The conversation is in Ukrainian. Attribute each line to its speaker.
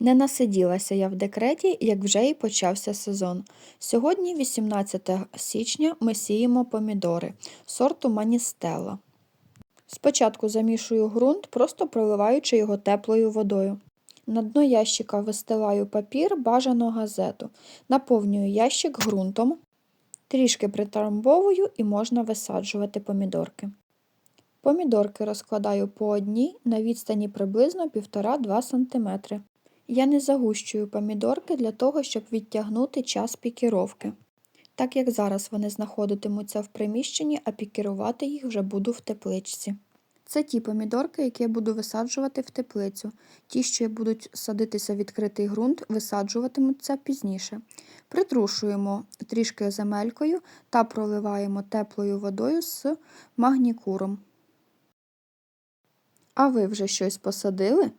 Speaker 1: Не насиділася я в декреті, як вже і почався сезон. Сьогодні, 18 січня, ми сіємо помідори сорту Маністелла. Спочатку замішую ґрунт, просто проливаючи його теплою водою. На дно ящика вистилаю папір, бажано газету. Наповнюю ящик ґрунтом, трішки притрамбовую і можна висаджувати помідорки. Помідорки розкладаю по одній на відстані приблизно 1,5-2 см. Я не загущую помідорки для того, щоб відтягнути час пікіровки. Так як зараз вони знаходитимуться в приміщенні, а пікірувати їх вже буду в тепличці. Це ті помідорки, які я буду висаджувати в теплицю. Ті, що будуть садитися в відкритий ґрунт, висаджуватимуться пізніше. Притрушуємо трішки земелькою та проливаємо теплою водою з магнікуром. А ви вже щось посадили?